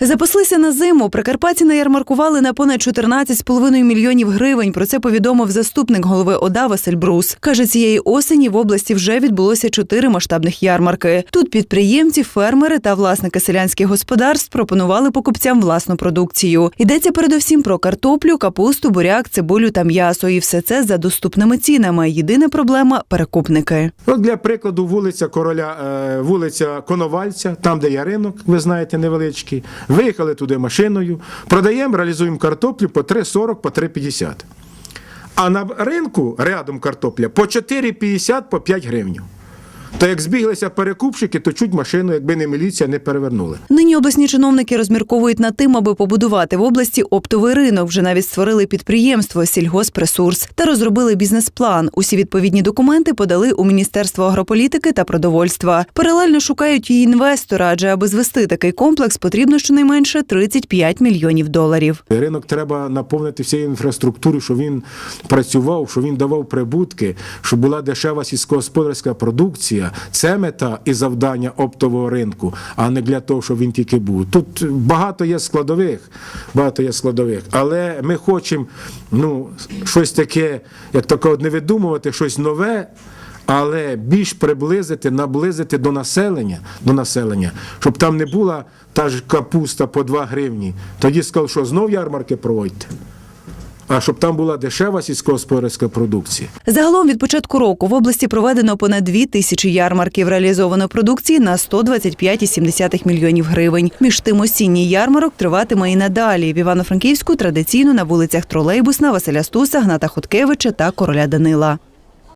Запаслися на зиму. Прикарпатці наярмаркували на понад 14,5 мільйонів гривень. Про це повідомив заступник голови ОДА Василь Брус. Каже, цієї осені в області вже відбулося чотири масштабних ярмарки. Тут підприємці, фермери та власники селянських господарств пропонували покупцям власну продукцію. Йдеться передусім про картоплю, капусту, буряк, цибулю та м'ясо. І все це за доступними цінами. Єдина проблема перекупники. От для прикладу, вулиця Короля, е, вулиця Коновальця, там, де є ринок, ви знаєте, невеличкий. Виїхали туди машиною, продаємо, реалізуємо картоплю по 3,40, по 3,50. А на ринку рядом картопля по 4,50, по 5 гривень. То як збіглися перекупщики, то чуть машину, якби не міліція, не перевернули. Нині обласні чиновники розмірковують над тим, аби побудувати в області оптовий ринок. Вже навіть створили підприємство Сільгосресурс та розробили бізнес-план. Усі відповідні документи подали у Міністерство агрополітики та продовольства. Паралельно шукають і інвестора, адже аби звести такий комплекс, потрібно щонайменше 35 мільйонів доларів. Ринок треба наповнити всією інфраструктурою, щоб він працював, щоб він давав прибутки, щоб була дешева сільськогосподарська продукція. Це мета і завдання оптового ринку, а не для того, щоб він тільки був. Тут багато є складових, багато є складових, але ми хочемо ну, щось таке, як таке, не видумувати, щось нове. Але більш приблизити, наблизити до населення, до населення, щоб там не була та ж капуста по 2 гривні. Тоді сказав, що знов ярмарки проводьте. А щоб там була дешева сільськогосподарська продукція. Загалом від початку року в області проведено понад 2 тисячі ярмарків. Реалізовано продукції на 125,7 мільйонів гривень. Між тим осінній ярмарок триватиме і надалі. В Івано-Франківську традиційно на вулицях Тролейбусна, Василя Стуса, Гната Хуткевича та Короля Данила.